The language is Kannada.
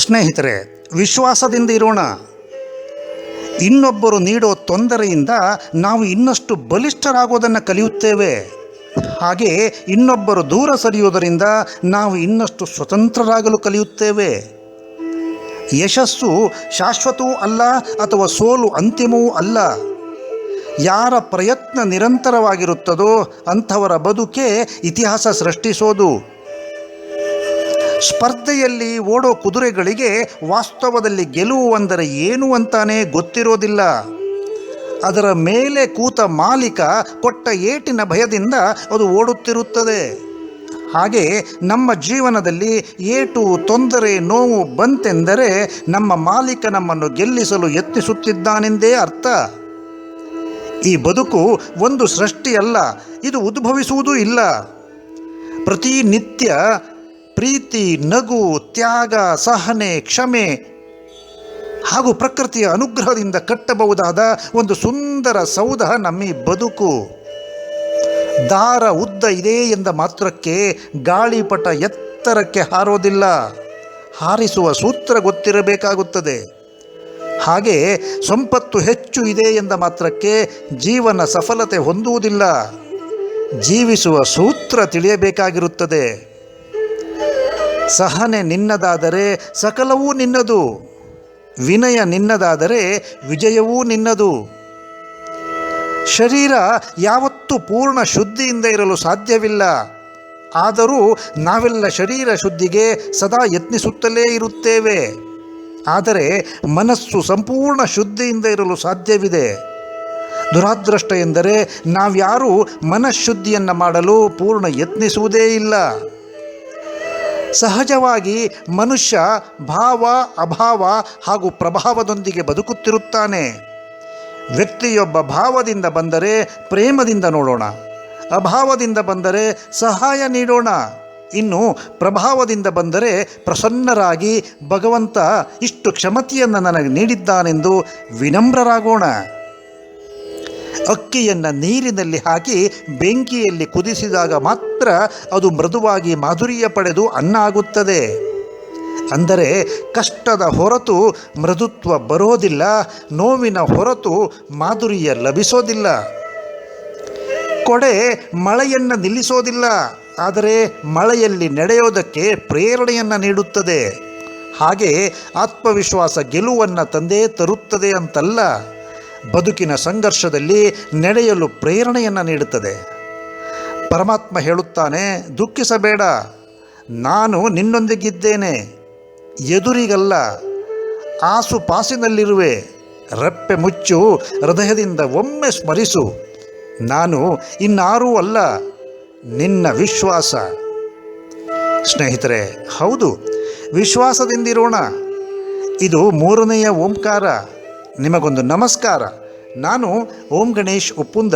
ಸ್ನೇಹಿತರೆ, ವಿಶ್ವಾಸದಿಂದ ಇರೋಣ. ಇನ್ನೊಬ್ಬರು ನೀಡೋ ತೊಂದರೆಯಿಂದ ನಾವು ಇನ್ನಷ್ಟು ಬಲಿಷ್ಠರಾಗೋದನ್ನು ಕಲಿಯುತ್ತೇವೆ. ಹಾಗೆ ಇನ್ನೊಬ್ಬರು ದೂರ ಸರಿಯುವುದರಿಂದ ನಾವು ಇನ್ನಷ್ಟು ಸ್ವತಂತ್ರರಾಗಲು ಕಲಿಯುತ್ತೇವೆ. ಯಶಸ್ಸು ಶಾಶ್ವತವೂ ಅಲ್ಲ ಅಥವಾ ಸೋಲು ಅಂತಿಮವೂ ಅಲ್ಲ. ಯಾರ ಪ್ರಯತ್ನ ನಿರಂತರವಾಗಿರುತ್ತದೋ ಅಂಥವರ ಬದುಕೇ ಇತಿಹಾಸ ಸೃಷ್ಟಿಸೋದು. ಸ್ಪರ್ಧೆಯಲ್ಲಿ ಓಡೋ ಕುದುರೆಗಳಿಗೆ ವಾಸ್ತವದಲ್ಲಿ ಗೆಲುವು ಅಂದರೆ ಏನು ಅಂತಾನೆ ಗೊತ್ತಿರೋದಿಲ್ಲ. ಅದರ ಮೇಲೆ ಕೂತ ಮಾಲೀಕ ಕೊಟ್ಟ ಏಟಿನ ಭಯದಿಂದ ಅದು ಓಡುತ್ತಿರುತ್ತದೆ. ಹಾಗೆ ನಮ್ಮ ಜೀವನದಲ್ಲಿ ಏಟು ತೊಂದರೆ ನೋವು ಬಂತೆಂದರೆ ನಮ್ಮ ಮಾಲೀಕ ನಮ್ಮನ್ನು ಗೆಲ್ಲಿಸಲು ಯತ್ನಿಸುತ್ತಿದ್ದಾನೆಂದೇ ಅರ್ಥ. ಈ ಬದುಕು ಒಂದು ಸೃಷ್ಟಿಯಲ್ಲ, ಇದು ಉದ್ಭವಿಸುವುದೂ ಇಲ್ಲ. ಪ್ರತಿನಿತ್ಯ ಪ್ರೀತಿ, ನಗು, ತ್ಯಾಗ, ಸಹನೆ, ಕ್ಷಮೆ ಹಾಗೂ ಪ್ರಕೃತಿಯ ಅನುಗ್ರಹದಿಂದ ಕಟ್ಟಬಹುದಾದ ಒಂದು ಸುಂದರ ಸೌಧ ನಮ್ಮ ಬದುಕು. ದಾರ ಉದ್ದ ಇದೆ ಎಂದ ಮಾತ್ರಕ್ಕೆ ಗಾಳಿಪಟ ಎತ್ತರಕ್ಕೆ ಹಾರೋದಿಲ್ಲ. ಹಾರಿಸುವ ಸೂತ್ರ ಗೊತ್ತಿರಬೇಕಾಗುತ್ತದೆ. ಹಾಗೆ ಸಂಪತ್ತು ಹೆಚ್ಚು ಇದೆ ಎಂದ ಮಾತ್ರಕ್ಕೆ ಜೀವನ ಸಫಲತೆ ಹೊಂದುವುದಿಲ್ಲ. ಜೀವಿಸುವ ಸೂತ್ರ ತಿಳಿಯಬೇಕಾಗಿರುತ್ತದೆ. ಸಹನೆ ನಿನ್ನದಾದರೆ ಸಕಲವೂ ನಿನ್ನದು. ವಿನಯ ನಿನ್ನದಾದರೆ ವಿಜಯವೂ ನಿನ್ನದು. ಶರೀರ ಯಾವತ್ತೂ ಪೂರ್ಣ ಶುದ್ಧಿಯಿಂದ ಇರಲು ಸಾಧ್ಯವಿಲ್ಲ. ಆದರೂ ನಾವೆಲ್ಲ ಶರೀರ ಶುದ್ಧಿಗೆ ಸದಾ ಯತ್ನಿಸುತ್ತಲೇ ಇರುತ್ತೇವೆ. ಆದರೆ ಮನಸ್ಸು ಸಂಪೂರ್ಣ ಶುದ್ಧಿಯಿಂದ ಇರಲು ಸಾಧ್ಯವಿದೆ. ದುರಾದೃಷ್ಟ ಎಂದರೆ ನಾವ್ಯಾರೂ ಮನಃಶುದ್ಧಿಯನ್ನು ಮಾಡಲು ಪೂರ್ಣ ಯತ್ನಿಸುವುದೇ ಇಲ್ಲ. ಸಹಜವಾಗಿ ಮನುಷ್ಯ ಭಾವ, ಅಭಾವ ಹಾಗೂ ಪ್ರಭಾವದೊಂದಿಗೆ ಬದುಕುತ್ತಿರುತ್ತಾನೆ. ವ್ಯಕ್ತಿಯೊಬ್ಬ ಭಾವದಿಂದ ಬಂದರೆ ಪ್ರೇಮದಿಂದ ನೋಡೋಣ. ಅಭಾವದಿಂದ ಬಂದರೆ ಸಹಾಯ ನೀಡೋಣ. ಇನ್ನು ಪ್ರಭಾವದಿಂದ ಬಂದರೆ ಪ್ರಸನ್ನರಾಗಿ ಭಗವಂತ ಇಷ್ಟು ಕ್ಷಮತೆಯನ್ನು ನನಗೆ ನೀಡಿದ್ದಾನೆಂದು ವಿನಮ್ರರಾಗೋಣ. ಅಕ್ಕಿಯನ್ನು ನೀರಿನಲ್ಲಿ ಹಾಕಿ ಬೆಂಕಿಯಲ್ಲಿ ಕುದಿಸಿದಾಗ ಮಾತ್ರ ಅದು ಮೃದುವಾಗಿ ಮಾಧುರ್ಯ ಪಡೆದು ಅನ್ನ ಆಗುತ್ತದೆ ಅಂದರೆ ಕಷ್ಟದ ಹೊರತು ಮೃದುತ್ವ ಬರೋದಿಲ್ಲ, ನೋವಿನ ಹೊರತು ಮಾಧುರ್ಯ ಲಭಿಸೋದಿಲ್ಲ. ಕೊಡೆ ಮಳೆಯನ್ನು ನಿಲ್ಲಿಸೋದಿಲ್ಲ, ಆದರೆ ಮಳೆಯಲ್ಲಿ ನಡೆಯೋದಕ್ಕೆ ಪ್ರೇರಣೆಯನ್ನು ನೀಡುತ್ತದೆ. ಹಾಗೆ ಆತ್ಮವಿಶ್ವಾಸ ಗೆಲುವನ್ನು ತಂದೇ ತರುತ್ತದೆ ಅಂತಲ್ಲ. ಬದುಕಿನ ಸಂಘರ್ಷದಲ್ಲಿ ನಡೆಯಲು ಪ್ರೇರಣೆಯನ್ನು ನೀಡುತ್ತದೆ. ಪರಮಾತ್ಮ ಹೇಳುತ್ತಾನೆ, ದುಃಖಿಸಬೇಡ, ನಾನು ನಿನ್ನೊಂದಿಗಿದ್ದೇನೆ, ಎದುರಿಗಲ್ಲ ಆಸುಪಾಸಿನಲ್ಲಿರುವೆ ರೆಪ್ಪೆ ಮುಚ್ಚು, ಹೃದಯದಿಂದ ಒಮ್ಮೆ ಸ್ಮರಿಸು, ನಾನು ಇನ್ನಾರೂ ಅಲ್ಲ, ನಿನ್ನ ವಿಶ್ವಾಸ. ಸ್ನೇಹಿತರೆ, ಹೌದು, ವಿಶ್ವಾಸದಿಂದಿರೋಣ. ಇದು ಮೂರನೆಯ ಓಂಕಾರ. ನಿಮಗೊಂದು ನಮಸ್ಕಾರ. ನಾನು ಓಂ ಗಣೇಶ್ ಉಪ್ಪುಂದ